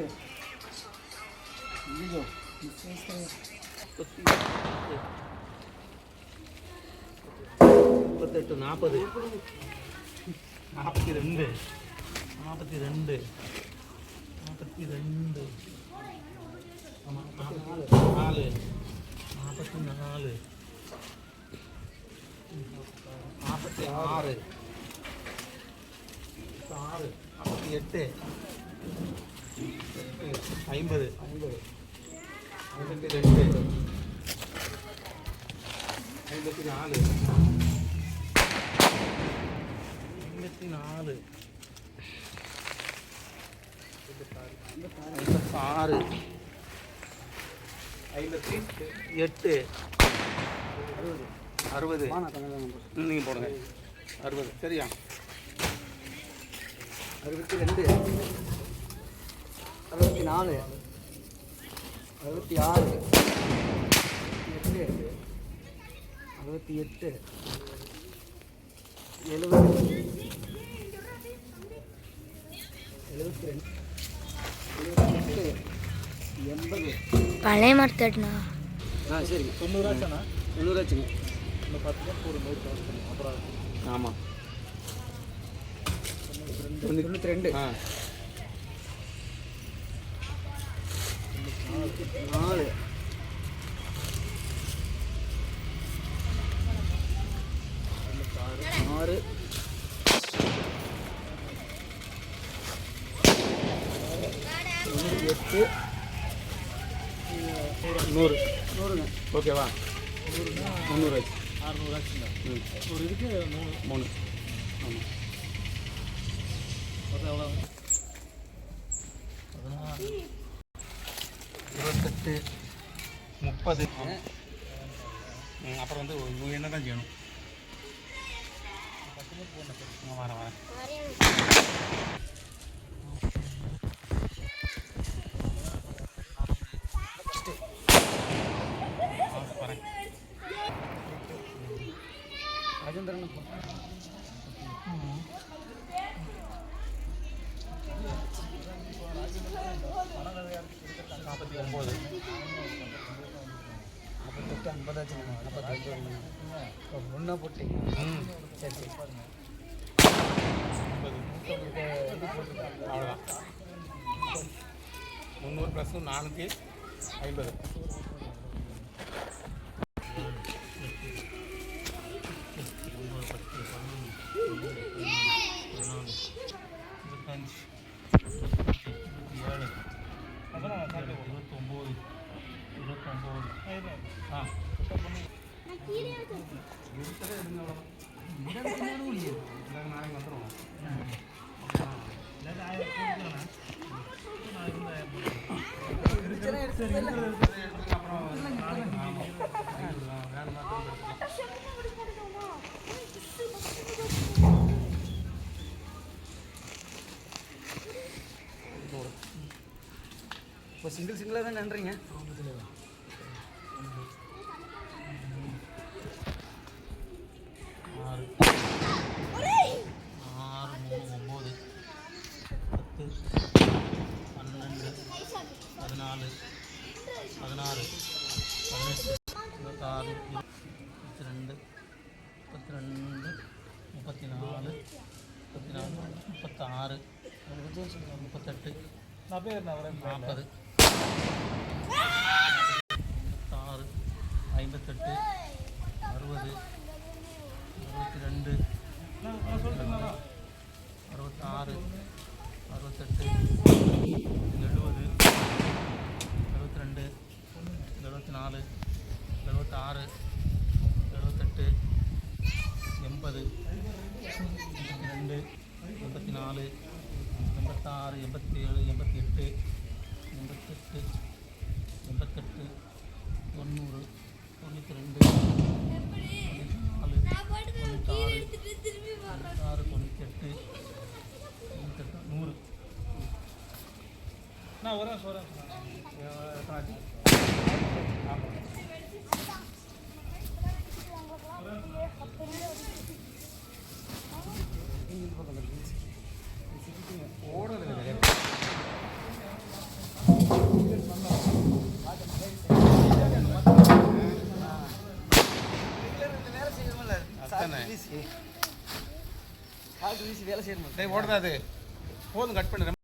எட்டு ஐயோ முப்பத்தெட்டு நாற்பது. நாற்பத்தி ரெண்டு நாற்பத்தி ரெண்டு நாற்பத்தி ரெண்டு நாலு. நாற்பத்தி நாலு. நாற்பத்தி ஆறு. ஆறு. நாற்பத்தி எட்டு. ஐம்பது. ஐம்பது ஐம்பத்தி ரெண்டு ஐம்பத்தி நாலு. ஐம்பத்தி நாலு. ஐம்பத்தாறு. ஐம்பத்தி எட்டு. அறுபது. நீங்கள் போடுங்க. அறுபது. சரியா? அறுபத்தி ரெண்டு. அறுபத்தி நாலு அறுபத்தி ஆறு எட்டு அறுபத்தி எட்டு. எழுபது எழுபத்தி ரெண்டு எழுபத்தி எட்டு எண்பது பழைய மரத்தட்னா ஆ சரி. தொண்ணூறாச்சாண்ணா? தொண்ணூறாச்சுங்க. இன்னும் பத்து ஒரு நூறு அப்புறம் ஆமாம் தொண்ணூற்றி ரெண்டு. ஆ. நாலு ஆறு தொண்ணூற்றி எட்டு நூறு நூறுங்க ஓகேவா முந்நூறு ஆச்சு அறுநூறாச்சுங்க ம் ஒரு இதுக்கு மூணு மூணு ஆமாம் மொத்தம் எவ்வளோ எட்டு முப்பது. அப்புறம் வந்து ஒரு என்ன தான் செய்யணும். வரேன் வரேன் ஆ, வரேன் ராஜேந்திரன் நாற்பத்தி ஒம்பது நாற்பத்தெட்டு ஐம்பதாச்சுங்க நாற்பத்தெட்டு ஒன்றா போட்டீங்க ம் சரி சரி அவ்வளோதான் முந்நூறு ப்ளஸ் நானூற்றி ஐம்பது. இப்போ சிங்கிள் சிங்கிளாக தான் நன்றிங்க. பதினாலு பதினாறு பதினெட்டு இருபத்தாறு முப்பத்தி ரெண்டு முப்பத்தி ரெண்டு முப்பத்தி நாலு முப்பத்தி நாலு முப்பத்தாறு முப்பத்தெட்டு நாற்பது முப்பத்தாறு ஐம்பத்தெட்டு அறுபது அறுபத்தி ரெண்டு அறுபத்தாறு அறுபத்தெட்டு எழுபது எழுபத்தி ரெண்டு எழுபத்தி நாலு எழுபத்தாறு எழுபத்தெட்டு எண்பது எண்பத்தி ரெண்டு எண்பத்தி நாலு எண்பத்தாறு எண்பத்தி ஏழு எண்பத்தி எட்டு எண்பத்தெட்டு எண்பத்தெட்டு தொண்ணூறு தொண்ணூற்றி ரெண்டு தொண்ணூற்றி நாலு தொண்ணூத்தாறு தொண்ணூற்றி எட்டு நூறு. நான் ஒரு நிமிஷம் ஒரு நிமிஷம் வீசி வீசி வேலை செய்யணும்? மாட்டேன் அது. போதும் கட் பண்ணுறேன்